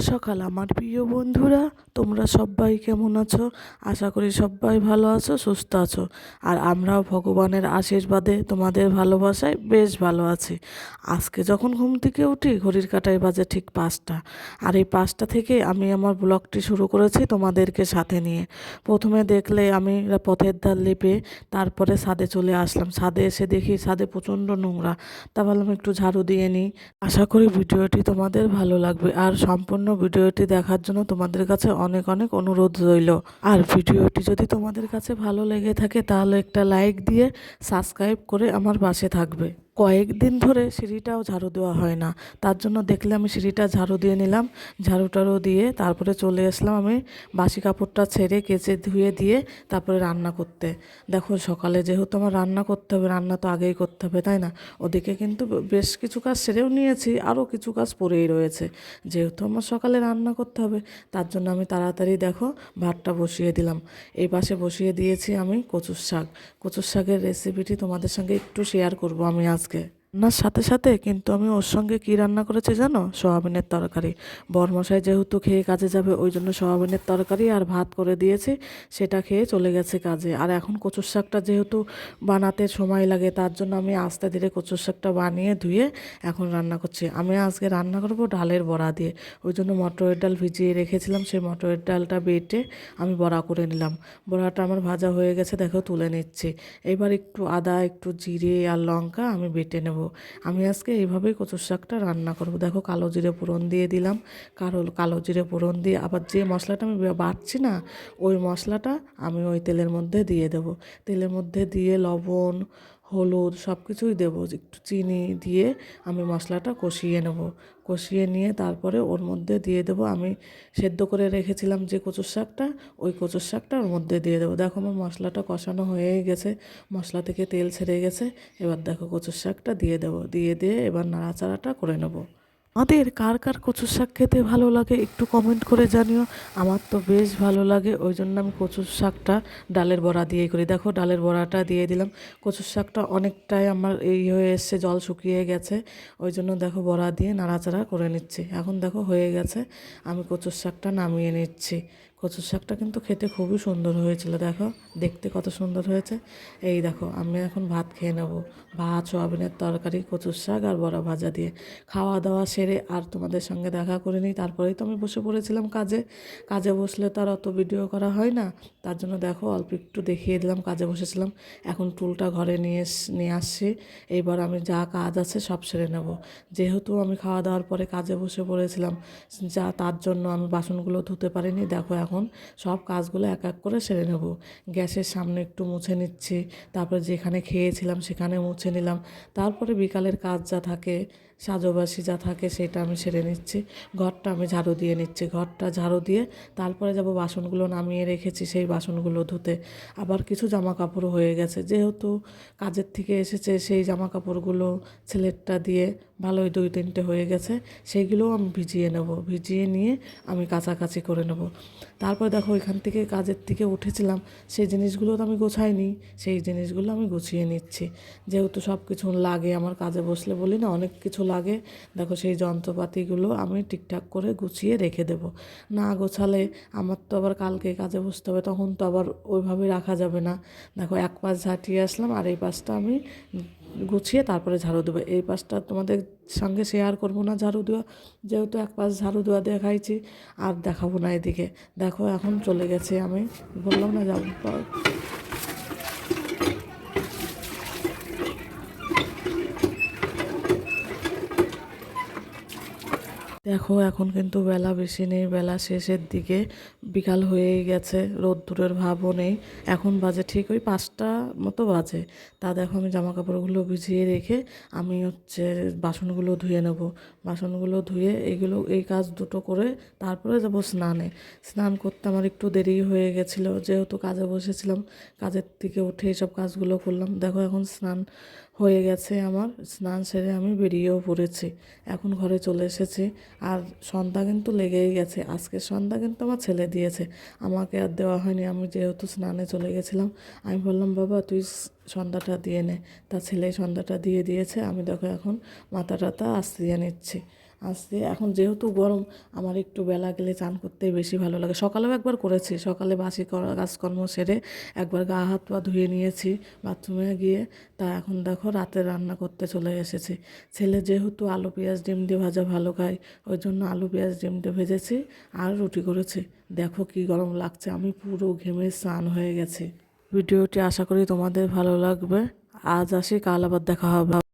সকাল, আমার প্রিয় বন্ধুরা। তোমরা সবাই কেমন আছো? আশা করি সবাই ভালো আছো, সুস্থ আছো। আর আমরাও ভগবানের আশীর্বাদে তোমাদের ভালোবাসায় বেশ ভালো আছি। আজকে যখন ঘুম থেকে উঠি, ঘড়ির কাটায় বাজে ঠিক পাঁচটা। আর এই পাঁচটা থেকে আমি আমার ব্লগটি শুরু করেছি তোমাদেরকে সাথে নিয়ে। প্রথমে দেখলে আমি পথের ধার লেপে তারপরে ছাদে চলে আসলাম। ছাদে এসে দেখি ছাদে প্রচণ্ড নোংরা। তা ভাবলাম একটু ঝাড়ু দিয়ে নিই। আশা করি ভিডিওটি তোমাদের ভালো লাগবে। আর সম্পূর্ণ ভিডিওটি দেখার জন্য তোমাদের কাছে অনেক অনেক অনুরোধ রইল। আর ভিডিওটি যদি তোমাদের কাছে ভালো লেগে থাকে, তাহলে একটা লাইক দিয়ে সাবস্ক্রাইব করে আমার পাশে থাকবে। কয়েকদিন ধরে সিঁড়িটাও ঝাড়ু দেওয়া হয় না। তার জন্য দেখলে আমি সিঁড়িটা ঝাড়ু দিয়ে নিলাম ঝাড়ু টাড়ু দিয়ে তারপরে চলে আসলাম আমি বাসি কাপড়টা ছেড়ে কেচে ধুয়ে দিয়ে তারপরে রান্না করতে। দেখো সকালে যেহেতু আমার রান্না করতে হবে, রান্না তো আগেই করতে হবে, তাই না? ওদিকে কিন্তু বেশ কিছু কাজ সেরেও নিয়েছি, আরও কিছু কাজ পড়েই রয়েছে। যেহেতু আমার সকালে রান্না করতে হবে, তার জন্য আমি তাড়াতাড়ি দেখো ভাতটা বসিয়ে দিলাম। এই পাশে বসিয়ে দিয়েছি আমি কচুর শাক। কচুর শাকের রেসিপিটি তোমাদের সঙ্গে একটু শেয়ার করব আমি আজকে রান্নার সাথে সাথে, কিন্তু আমি ওর সঙ্গে কি রান্না করেছি জানো? সোয়াবিনের তরকারি। বরমশাই যেহেতু খেয়ে কাজে যাবে, ওই জন্য সোয়াবিনের তরকারি আর ভাত করে দিয়েছি, সেটা খেয়ে চলে গেছে কাজে। আর এখন কচুর শাকটা যেহেতু বানাতে সময় লাগে, তার জন্য আমি আস্তে ধীরে কচুর শাকটা বানিয়ে ধুয়ে এখন রান্না করছি। আমি আজকে রান্না করব ডালের বড়া দিয়ে। ওই জন্য মটরের ডাল ভিজিয়ে রেখেছিলাম, সেই মটরের ডালটা বেটে আমি বড়া করে নিলাম। বড়াটা আমার ভাজা হয়ে গেছে, দেখো তুলে নিচ্ছি। এবার একটু আদা, একটু জিরে আর লঙ্কা আমি বেটে নেব। আমি আজকে এইভাবেই কচুর শাকটা রান্না করব। দেখো কালো জিরে ফোড়ন দিয়ে দিলাম। কারও কালো জিরে ফোড়ন দিয়ে আবার যে মশলাটা আমি বাড়ছি না, ওই মশলাটা আমি ওই তেলের মধ্যে দিয়ে দেব। তেলের মধ্যে দিয়ে লবণ হলুদ সব কিছুই দেবো। একটু চিনি দিয়ে আমি মশলাটা কষিয়ে নেব। কষিয়ে নিয়ে তারপরে ওর মধ্যে দিয়ে দেবো। আমি সেদ্ধ করে রেখেছিলাম যে কচুর শাকটা, ওই কচুর শাকটা ওর মধ্যে দিয়ে দেবো। দেখো আমার মশলাটা কষানো হয়ে গেছে, মশলা থেকে তেল ছেড়ে গেছে। এবার দেখো কচুর শাকটা দিয়ে দেবো। দিয়ে দিয়ে এবার নাড়াচাড়াটা করে নেব। আমাদের কার কার কচুর শাক খেতে ভালো লাগে একটু কমেন্ট করে জানিও। আমার তো বেশ ভালো লাগে, ওই জন্য আমি কচুর শাকটা ডালের বড়া দিয়ে করি। দেখো, ডালের বড়াটা দিয়ে দিলাম। কচুর শাকটা অনেকটাই আমার এই হয়ে এসছে, জল শুকিয়ে গেছে। ওই জন্য দেখো, বড়া দিয়ে নাড়াচাড়া করে নিচ্ছি। এখন দেখো, হয়ে গেছে। আমি কচুর শাকটা নামিয়ে নিচ্ছি। কচুর শাকটা কিন্তু খেতে খুবই সুন্দর হয়েছিল, দেখো। দেখতে কত সুন্দর হয়েছে। এই দেখো, আমি এখন ভাত খেয়ে নেব। ভাত, সোয়াবিনের তরকারি, কচুর শাক আর বড়া ভাজা দিয়ে। খাওয়া দাওয়া সেরে আর তোমাদের সঙ্গে দেখা করে নিই। তারপরেই তো আমি বসে পড়েছিলাম কাজে। কাজে বসলে তো আর অত ভিডিও করা হয় না। তার জন্য দেখো, অল্প একটু দেখিয়ে দিলাম, কাজে বসেছিলাম। এখন টুলটা ঘরে নিয়ে নিয়ে আসছি। এইবার আমি যা কাজ আছে সব সেরে নেব। যেহেতু আমি খাওয়া দাওয়ার পরে কাজে বসে পড়েছিলাম, যা তার জন্য আমি বাসনগুলো ধুতে পারিনি। দেখো এখন সব কাজগুলো এক এক করে সেরে নেব। গ্যাসের সামনে একটু মুছে নিচ্ছি, তারপরে যেখানে খেয়েছিলাম সেখানে মুছে নিলাম। তারপরে বিকালের কাজ যা থাকে সাজবাসি যা থাকে সেটা আমি সেরে নিচ্ছি। ঘরটা আমি ঝাড়ু দিয়ে নিচ্ছি। ঘরটা ঝাড়ু দিয়ে তারপরে যাব বাসনগুলো নামিয়ে রেখেছি সেই বাসনগুলো ধুতে। আবার কিছু জামা কাপড় হয়ে গেছে। যেহেতু কাজের থেকে এসেছে সেই জামা কাপড়গুলো ছেলেরটা দিয়ে ভালোই দুই তিনটে হয়ে গেছে সেইগুলোও আমি ভিজিয়ে নেব। ভিজিয়ে নিয়ে আমি কাছাকাছি করে নেব। তারপরে দেখো এখান থেকে কাজের থেকে উঠেছিলাম, সেই জিনিসগুলো তো আমি গোছাইনি, সেই জিনিসগুলো আমি গুছিয়ে নিচ্ছি। যেহেতু সব কিছু লাগে আমার কাজে বসলে বলি না, অনেক কিছু লাগে। দেখো সেই যন্ত্রপাতিগুলো আমি ঠিকঠাক করে গুছিয়ে রেখে দেব। না গোছালে আমার তো আবার কালকে কাজে বসতে হবে, তখন তো আবার ওইভাবে রাখা যাবে না। দেখো এক পাশ ঝাঁটিয়ে আসলাম আর এই পাশটা আমি গুছিয়ে তারপরে ঝাড়ু দেবো। এই পাশটা তোমাদের সঙ্গে শেয়ার করব না ঝাড়ু দেওয়া, যেহেতু এক পাশ ঝাড়ু দেওয়া দেখাইছি আর দেখাবো না এদিকে। দেখো এখন চলে গেছে আমি। বললাম না যাব দেখো, এখন কিন্তু বেলা বেশি নেই, বেলা শেষের দিকে বিকাল হয়েই গেছে, রোদ্দুরের ভাবও নেই। এখন বাজে ঠিক ওই পাঁচটা মতো বাজে। তা দেখো, আমি জামা কাপড়গুলো ভিজিয়ে রেখে আমি হচ্ছে বাসনগুলো ধুয়ে নেব। বাসনগুলো ধুয়ে এগুলো, এই কাজ দুটো করে তারপরে যাব স্নানে। স্নান করতে আমার একটু দেরি হয়ে গেছিল, যেহেতু কাজে বসেছিলাম, কাজের থেকে উঠে এইসব কাজগুলো করলাম। দেখো, এখন স্নান হয়ে গেছে আমার, স্নান সেরে আমি বেরিয়েও পড়েছি। এখন ঘরে চলে এসেছি। আর সন্ধ্যা কিন্তু লেগেই গেছে। আজকে সন্ধ্যা কিন্তু আমার ছেলে দিয়েছে। আমাকে আর দেওয়া হয়নি। আমি যেহেতু স্নানে চলে গেছিলাম, আমি বললাম, বাবা, তুই সন্ধ্যাটা দিয়ে নে। তা ছেলে সন্ধ্যাটা দিয়ে দিয়েছে। আমি দেখো এখন মাথা টাথা আসিয়ে নিচ্ছি। আসতে এখন যেহেতু গরম, আমার একটু বেলা গেলে চান করতেই বেশি ভালো লাগে। সকালেও একবার করেছি। সকালে বাসি করা, কাজকর্ম সেরে একবার গা হাত পা ধুয়ে নিয়েছি বাথরুমে গিয়ে। তা এখন দেখো রাতে রান্না করতে চলে এসেছি। ছেলে যেহেতু আলু, পেঁয়াজ, ডিম দিয়ে ভাজা ভালো খায়, ওই জন্য আলু, পেঁয়াজ, ডিম দিয়ে ভেজেছি আর রুটি করেছি। দেখো কি গরম লাগছে। আমি পুরো ঘেমে স্নান হয়ে গেছি। ভিডিওটি আশা করি তোমাদের ভালো লাগবে। আজ আসি, কাল আবার দেখা হবে।